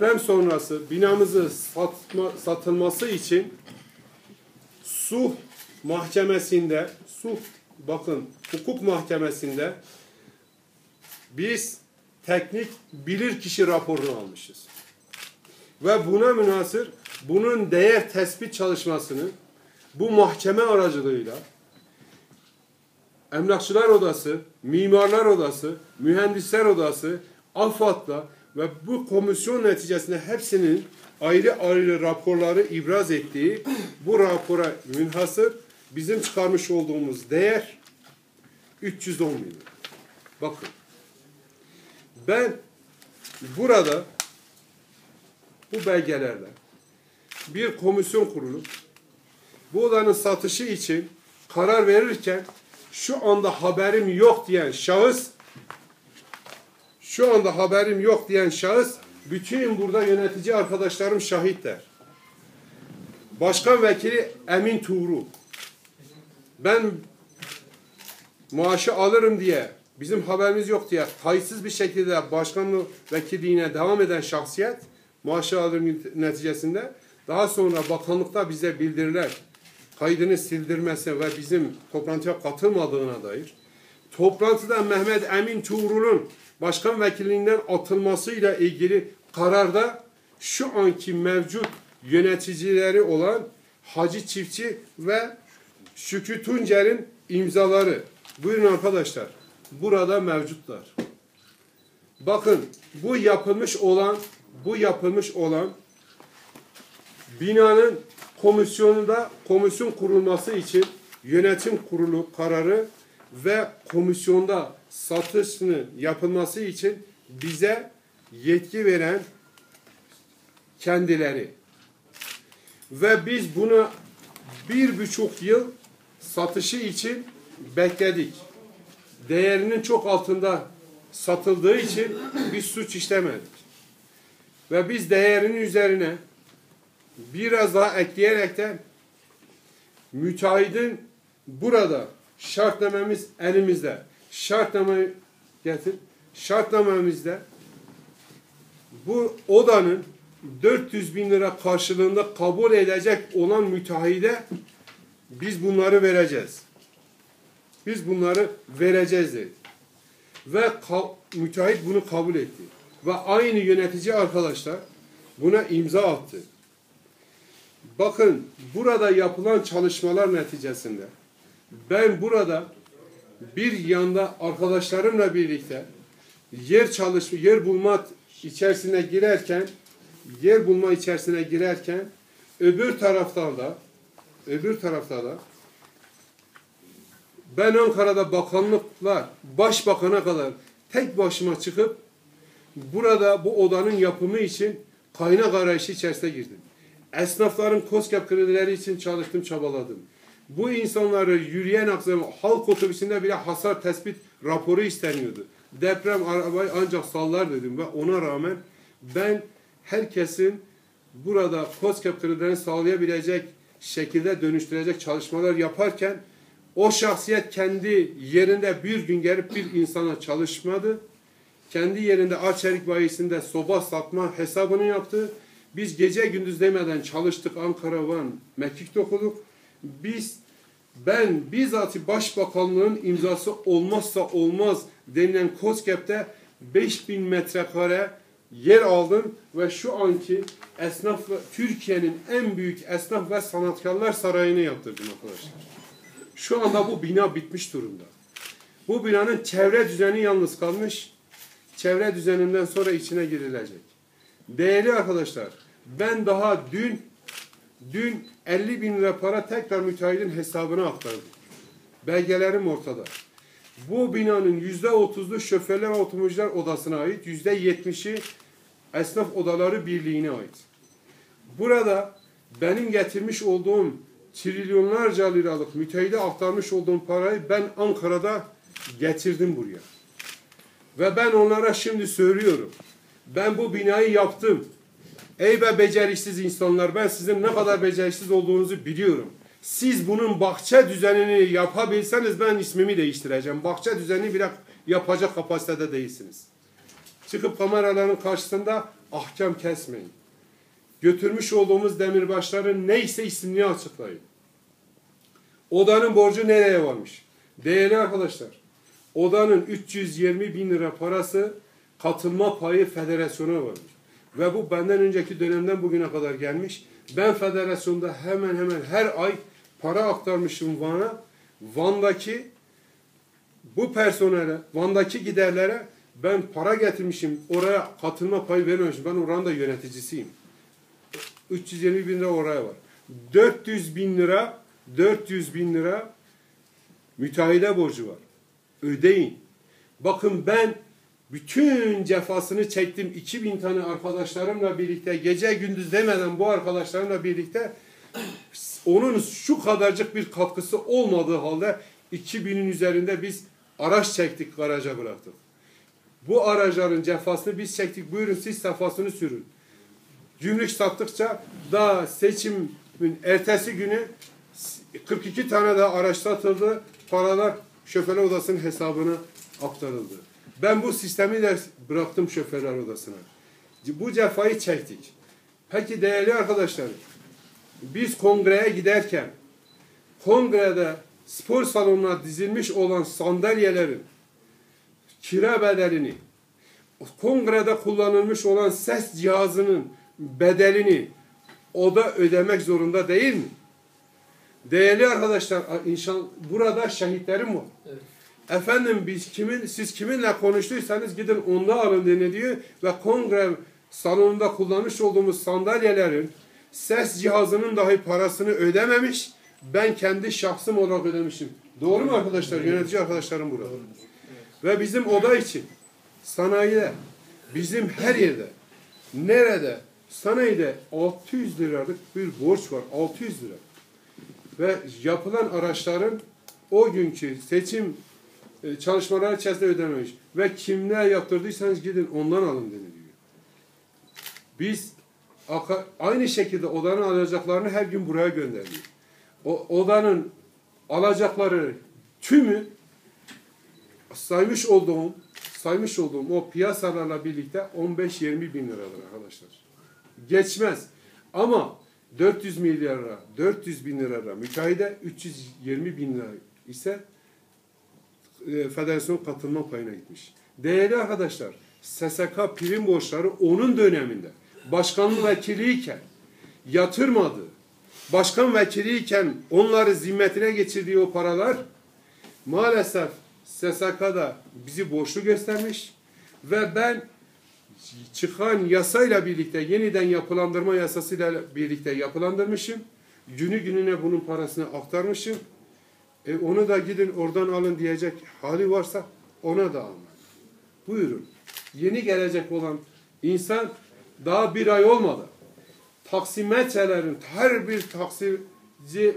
deprem sonrası binamızı satma, satılması için Suh mahkemesinde, Suh bakın hukuk mahkemesinde biz teknik bilirkişi raporunu almışız. Ve buna münasır bunun değer tespit çalışmasını bu mahkeme aracılığıyla Emlakçılar Odası, Mimarlar Odası, Mühendisler Odası, AFAD'la ve bu komisyon neticesinde hepsinin ayrı ayrı raporları ibraz ettiği bu rapora münhasır bizim çıkarmış olduğumuz değer 310 milyon. Bakın ben burada bu belgelerle bir komisyon kurulup bu odanın satışı için karar verirken şu anda haberim yok diyen şahıs şu anda haberim yok diyen şahıs bütün burada yönetici arkadaşlarım şahitler. Başkan vekili Emin Tuğru. Ben maaşı alırım diye bizim haberimiz yok diye kayıtsız bir şekilde başkanlık vekilliğine devam eden şahsiyet maaşı alırım neticesinde daha sonra bakanlıkta bize bildiriler kaydını sildirmesi ve bizim toplantıya katılmadığına dair toplantıda Mehmet Emin Tuğrul'un başkan vekilliğinden atılmasıyla ilgili kararda şu anki mevcut yöneticileri olan Hacı Çiftçi ve Şükrü Tuncer'in imzaları. Buyurun arkadaşlar. Burada mevcutlar. Bakın bu yapılmış olan bu yapılmış olan binanın komisyonunda komisyon kurulması için yönetim kurulu kararı ve komisyonda satışını yapılması için bize yetki veren kendileri. Ve biz buna bir buçuk yıl satışı için bekledik. Değerinin çok altında satıldığı için bir suç işlemedik. Ve biz değerinin üzerine biraz daha ekleyerekten müteahhidin burada şartnamemiz elimizde. Şartnamayı getir. Şartnamemizde bu odanın 400 bin lira karşılığında kabul edecek olan müteahhide biz bunları vereceğiz. Biz bunları vereceğiz dedi. Ve müteahhit bunu kabul etti. Ve aynı yönetici arkadaşlar buna imza attı. Bakın burada yapılan çalışmalar neticesinde ben burada bir yanda arkadaşlarımla birlikte yer çalışma, yer bulma içerisine girerken yer bulma içerisine girerken öbür taraftan da öbür tarafta da ben Ankara'da bakanlıklar başbakana kadar tek başıma çıkıp burada bu odanın yapımı için kaynak arayışı içerisine girdim. Esnafların COSGAP kredileri için çalıştım, çabaladım. Bu insanları yürüyen aksamı halk otobüsünde bile hasar tespit raporu isteniyordu. Deprem arabayı ancak sallar dedim ve ona rağmen ben herkesin burada COSGAP kredilerini sağlayabilecek şekilde dönüştürecek çalışmalar yaparken o şahsiyet kendi yerinde bir gün gelip bir insana çalışmadı. Kendi yerinde Arçelik bayisinde soba satma hesabını yaptı biz gece gündüz demeden çalıştık Ankara Van mekik dokuduk. Biz ben bizzat başbakanlığın imzası olmazsa olmaz denilen COSGAP'te 5000 metrekare yer aldım ve şu anki esnaf Türkiye'nin en büyük esnaf ve sanatkarlar sarayını yaptırdım arkadaşlar. Şu anda bu bina bitmiş durumda. Bu binanın çevre düzeni yalnız kalmış. Çevre düzeninden sonra içine girilecek. Değerli arkadaşlar, ben daha dün dün 50 bin lira para tekrar müteahhidin hesabına aktardım. Belgelerim ortada. Bu binanın yüzde otuzlu şoförler ve odasına ait, yüzde yetmişi esnaf odaları birliğine ait. Burada benim getirmiş olduğum trilyonlarca liralık müteahhide aktarmış olduğum parayı ben Ankara'da getirdim buraya. Ve ben onlara şimdi söylüyorum. Ben bu binayı yaptım. Ey be beceriksiz insanlar ben sizin ne kadar beceriksiz olduğunuzu biliyorum. Siz bunun bahçe düzenini yapabilseniz ben ismimi değiştireceğim. Bahçe düzenini bile yapacak kapasitede değilsiniz. Çıkıp kameraların karşısında ahkam kesmeyin. Götürmüş olduğumuz demirbaşların neyse isimini açıklayın. Odanın borcu nereye varmış? Değerli arkadaşlar, odanın 320 bin lira parası katılma payı federasyona varmış. Ve bu benden önceki dönemden bugüne kadar gelmiş. Ben federasyonda hemen hemen her ay para aktarmışım Van'a. Van'daki bu personele, Van'daki giderlere ben para getirmişim. Oraya katılma payı vermemişim. Ben oranın da yöneticisiyim. 320 bin lira oraya var. 400 bin lira 400 bin lira müteahhide borcu var. Ödeyin. Bakın ben bütün cefasını çektim. 2000 tane arkadaşlarımla birlikte gece gündüz demeden bu arkadaşlarımla birlikte onun şu kadarcık bir katkısı olmadığı halde 2000'in üzerinde biz araç çektik garaja bıraktık. Bu araçların cefasını biz çektik. Buyurun siz sefasını sürün. Gümrük sattıkça daha seçimin ertesi günü 42 tane daha araç satıldı. Paralar şoförler odasının hesabına aktarıldı. Ben bu sistemi de bıraktım şoförler odasına. Bu cefayı çektik. Peki değerli arkadaşlar, biz kongreye giderken kongrede spor salonuna dizilmiş olan sandalyelerin kira bedelini, kongrede kullanılmış olan ses cihazının bedelini o da ödemek zorunda değil mi? Değerli arkadaşlar, inşallah burada şehitlerim var. Evet. Efendim biz kimin siz kiminle konuştuysanız gidin onda alın deniliyor ve kongre salonunda kullanmış olduğumuz sandalyelerin ses cihazının dahi parasını ödememiş. Ben kendi şahsım olarak ödemişim. Doğru mu arkadaşlar? Yönetici arkadaşlarım burada. Ve bizim oda için sanayide bizim her yerde nerede sanayide 600 liralık bir borç var. 600 lira. Ve yapılan araçların o günkü seçim e, çalışmaları içerisinde ödememiş. Ve kimler yaptırdıysanız gidin ondan alın deniliyor. Biz aka- aynı şekilde odanın alacaklarını her gün buraya gönderiyor. O odanın alacakları tümü saymış olduğum saymış olduğum o piyasalarla birlikte 15-20 bin liradır arkadaşlar. Geçmez. Ama 400 milyar lira, 400 bin lira müteahhide 320 bin lira ise e, federasyon katılma payına gitmiş. Değerli arkadaşlar, SSK prim borçları onun döneminde başkanlık vekiliyken yatırmadı. Başkan vekiliyken onları zimmetine geçirdiği o paralar maalesef SSK'da bizi borçlu göstermiş ve ben çıkan yasayla birlikte yeniden yapılandırma yasasıyla birlikte yapılandırmışım. Günü gününe bunun parasını aktarmışım. E onu da gidin oradan alın diyecek hali varsa ona da alın. Buyurun. Yeni gelecek olan insan daha bir ay olmadı. Taksimetrelerin her bir taksici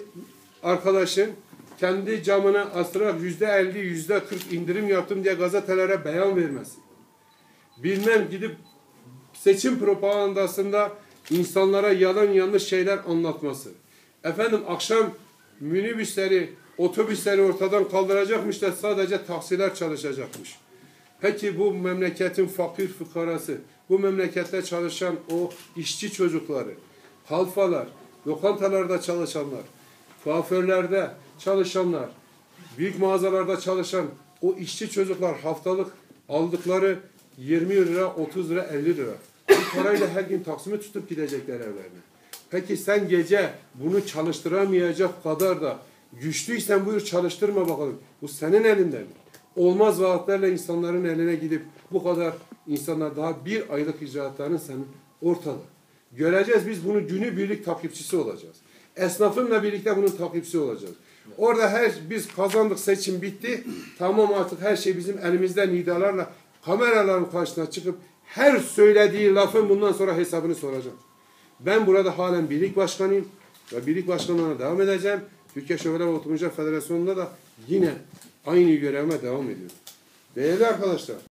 arkadaşın kendi camına astırarak yüzde elli, yüzde kırk indirim yaptım diye gazetelere beyan vermesi. Bilmem gidip seçim propagandasında insanlara yalan yanlış şeyler anlatması. Efendim akşam minibüsleri, otobüsleri ortadan kaldıracakmış da sadece taksiler çalışacakmış. Peki bu memleketin fakir fıkarası, bu memlekette çalışan o işçi çocukları, kalfalar, lokantalarda çalışanlar, kuaförlerde çalışanlar, büyük mağazalarda çalışan o işçi çocuklar haftalık aldıkları 20 lira, 30 lira, 50 lira. Bu parayla her gün taksimi tutup gidecekler evlerine. Peki sen gece bunu çalıştıramayacak kadar da güçlüysen buyur çalıştırma bakalım. Bu senin elinde mi? Olmaz vaatlerle insanların eline gidip bu kadar insanlar daha bir aylık icraatların senin ortada. Göreceğiz biz bunu günü birlik takipçisi olacağız. Esnafınla birlikte bunun takipçisi olacağız. Orada her biz kazandık seçim bitti. Tamam artık her şey bizim elimizden nidalarla kameraların karşısına çıkıp her söylediği lafın bundan sonra hesabını soracağım. Ben burada halen birlik başkanıyım ve birlik başkanlığına devam edeceğim. Türkiye Şoförler Otomobil Federasyonu'nda da yine aynı görevime devam ediyorum. Değerli arkadaşlar,